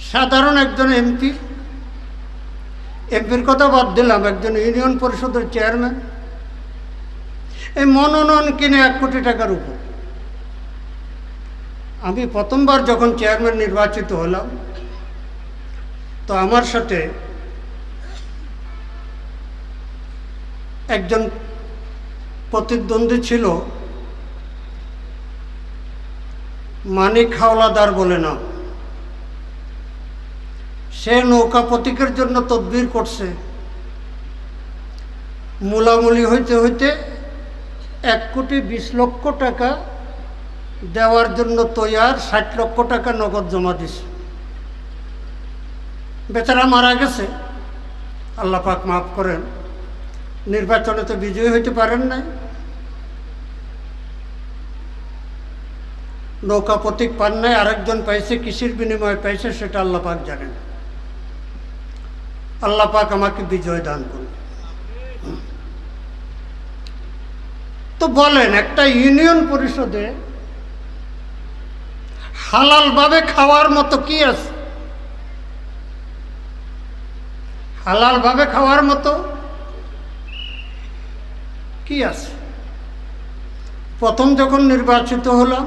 সাধারণ একজন এমপি। এমপির কথা বাদ দিলাম, একজন ইউনিয়ন পরিষদের চেয়ারম্যান। এই মনোনয়ন কিনে এক কোটি টাকার উপর। আমি প্রথমবার যখন চেয়ারম্যান নির্বাচিত হলাম, তো আমার সাথে একজন প্রতিদ্বন্দ্বী ছিল মানিক হাওলাদার বলে নাম। সে নৌকা প্রতীকের জন্য তদবির করছে। মূলামূলি হইতে হইতে এক কোটি বিশ লক্ষ টাকা দেওয়ার জন্য তৈয়ার, ষাট লক্ষ টাকা নগদ জমা দিছে। বেচারা মারা গেছে। আল্লাহ পাক মাফ করেন। নির্বাচনে তো বিজয়ী হইতে পারেন নাই। নৌকা প্রতীক পান নাই, আরেকজন পাইছে কৃষির বিনিময়ে পাইছে সেটা আল্লাহ পাক জানেন। আল্লাহ পাক আমাকে বিজয় দান করুন। তো বলেন, একটা ইউনিয়ন পরিষদে হালালভাবে খাওয়ার মতো কি আছে? হালালভাবে খাওয়ার মতো কি আছে? প্রথম যখন নির্বাচিত হলাম,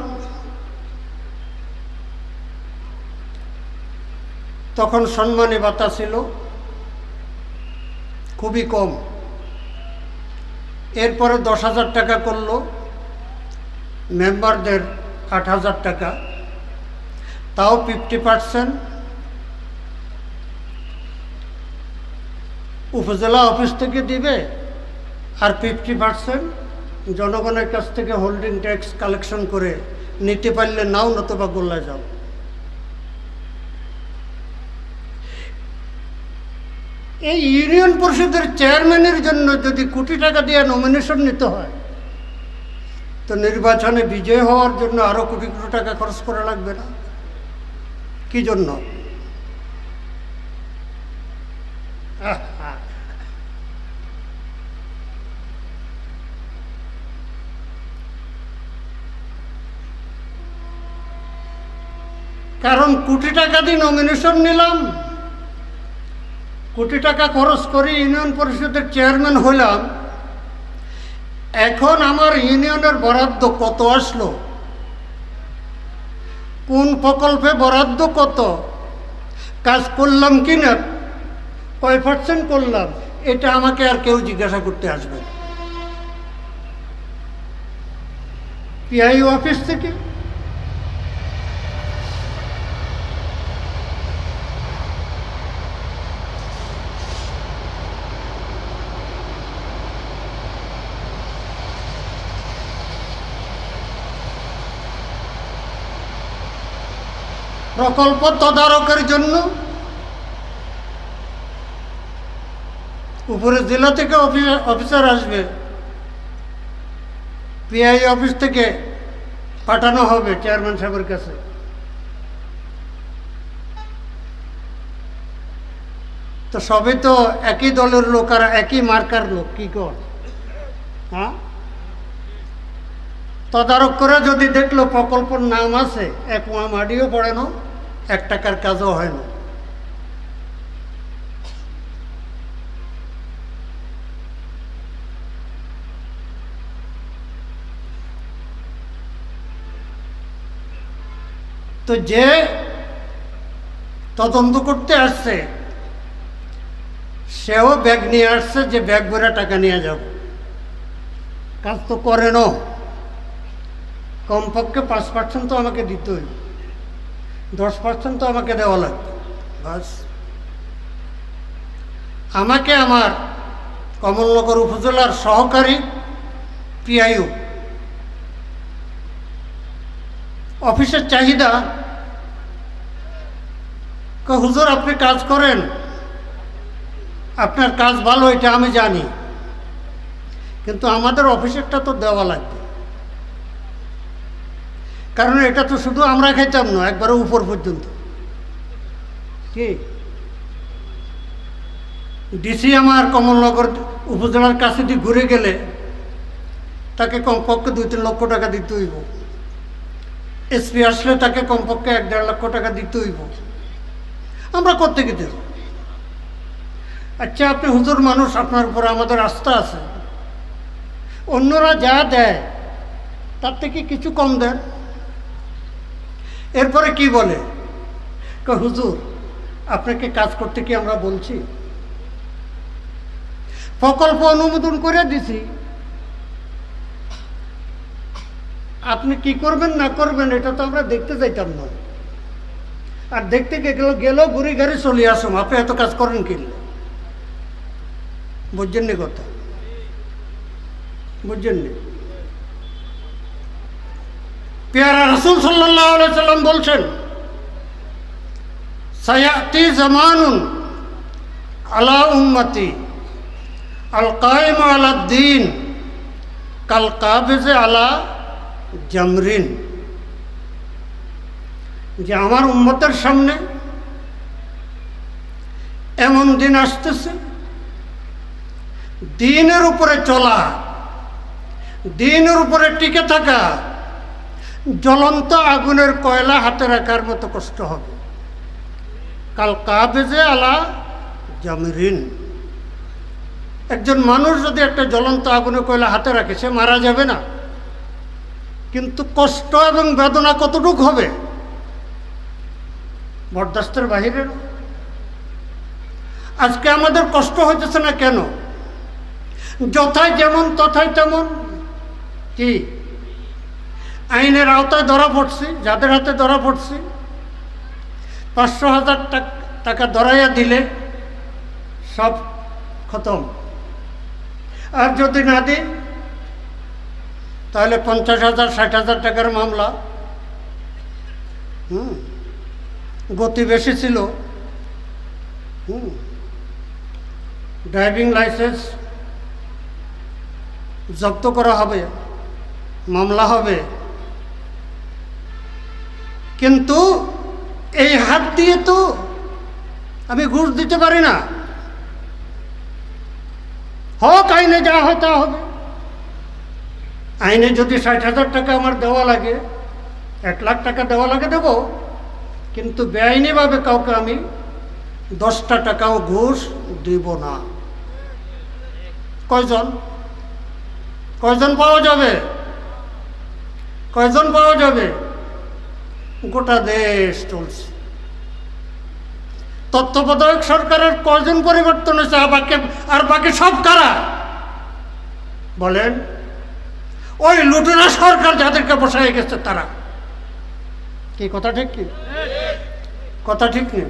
তখন সম্মানী ভাতা ছিল। খুবই কম। এরপরে দশ হাজার টাকা করল। মেম্বারদের আট হাজার টাকা। তাও ফিফটি পার্সেন্ট উপজেলা অফিস থেকে দিবে আর ফিফটি পার্সেন্ট জনগণের কাছ থেকে হোল্ডিং ট্যাক্স কালেকশন করে নিতে পারলে নাও নতুবা গোল্লায় যাও। এই ইউনিয়ন পরিষদের চেয়ারম্যানের জন্য যদি কোটি টাকা দিয়ে নমিনেশন নিতে হয়, তো নির্বাচনে বিজয় হওয়ার জন্য আরও কোটি কোটি টাকা খরচ করা লাগবে না কি জন্য। কারণ কোটি টাকা দিয়ে নমিনেশন নিলাম কোটি টাকা খরচ করে ইউনিয়ন পরিষদের চেয়ারম্যান হলাম এখন আমার ইউনিয়নের বরাদ্দ কত আসলো? কোন প্রকল্পে বরাদ্দ কত? কাজ করলাম কি না কয় পার্সেন্ট করলাম? এটা আমাকে আর কেউ জিজ্ঞাসা করতে আসবে পিআই অফিস থেকে? প্রকল্প তদারকের জন্য উপরে জেলা থেকে অফিসার আসবে। পিআই অফিস থেকে পাঠানো হবে চেয়ারম্যান সাহেবের কাছে। তো সবই তো একই দলের লোক আর একই মার্কার লোক, কি কর? হ্যাঁ? তদারক করে যদি দেখল প্রকল্পের নাম আছে, এক পড়ে না এক টাকার কাজও হয় না। তো যে তদন্ত করতে আসছে, সেও ব্যাগ নিয়ে আসছে যে ব্যাগ ভরে টাকা নিয়ে যাব। কাজ তো করে না কমপক্ষে পাঁচ পার্সেন্ট তো আমাকে দিতে হইব দশ পার্সেন্ট তো আমাকে দেওয়া লাগবে। বাস। আমাকে আমার কমলনগর উপজেলার সহকারী পিআইও। অফিসের চাহিদা? হুজুর, আপনি কাজ করেন? আপনার কাজ ভালো, এটা আমি জানি। কিন্তু আমাদের অফিসেরটা তো দেওয়া লাগবে। কারণ এটা তো শুধু আমরা খেতাম না, একবারে উপর পর্যন্ত। কি? ডিসি আমার কমলনগর উপজেলার কাছে দিয়ে ঘুরে গেলে, তাকে কমপক্ষে দুই তিন লক্ষ টাকা দিতে হইব। এসপি আসলে তাকে কমপক্ষে এক দেড় লক্ষ টাকা দিতে হইব। আমরা কোথেকে দেব? আচ্ছা আপনি হুজুর মানুষ, আপনার উপরে আমাদের আস্থা আছে। অন্যরা যা দেয়, তার থেকে কিছু কম দেন। এরপরে কি বলে? হুজুর, আপনাকে কাজ করতে কি আমরা বলছি? প্রকল্প অনুমোদন করে দিছি। আপনি কি করবেন, না করবেন, এটা তো আমরা দেখতে চাইতাম না। আর দেখতে গেল গেল ঘুরে গাড়ি চলে আসুন আপনি এত কাজ করেন কিনলে বুঝছেন কথা? বুঝছেন নি? পেয়ারা রসুল সাল্লাহ সাল্লাম বলছেন, সায়াতি জামানুন আলা উম্মতি আল কায়েম আলা দিন কাল কাবেজে আলা জামরিন। যে আমার উম্মতের সামনে এমন দিন আসতেছে, দিনের উপরে চলা, দিনের উপরে টিকে থাকা জ্বলন্ত আগুনের কয়লা হাতে রাখার মতো কষ্ট হবে। কাল কাবেজে আলা জামরিন। একজন মানুষ যদি একটা জ্বলন্ত আগুনের কয়লা হাতে রাখে, সে মারা যাবে না। কিন্তু কষ্ট এবং বেদনা কতটুক হবে? বরদাস্তের বাহিরে আজকে আমাদের কষ্ট হইতেছে না কেন? যথায় যেমন, তথায় তেমন। কি? আইনের আওতায় ধরা পড়ছি, যাদের হাতে ধরা পড়ছি, পাঁচশো হাজার টাকা ধরাইয়া দিলে সব খতম। আর যদি না দিই তাহলে পঞ্চাশ হাজার, ষাট হাজার টাকার মামলা। হুম, গতি বেশি ছিল। হুম, ড্রাইভিং লাইসেন্স জব্দ করা হবে, মামলা হবে। কিন্তু এই হাত দিয়ে তো আমি ঘুষ দিতে পারি না। হোক আইনে যা হয় তা হবে। আইনে যদি ষাট হাজার টাকা আমার দেওয়া লাগে, এক লাখ টাকা দেওয়া লাগে দেবো। কিন্তু বেআইনিভাবে কাউকে আমি দশটা টাকাও ঘুষ দিব না। কয়জন? কয়জন পাওয়া যাবে? কয়জন পাওয়া যাবে? গোটা দেশ চলছে। তত্ত্বাবধায়ক সরকারের কয়জন পরিবর্তন হয়েছে আর বাকি আর বাকি সব কারা? বলেন, ওই লুটেরা সরকার যাদেরকে বসায় গেছে তারা। কি, কথা ঠিক কি? কথা ঠিক নেই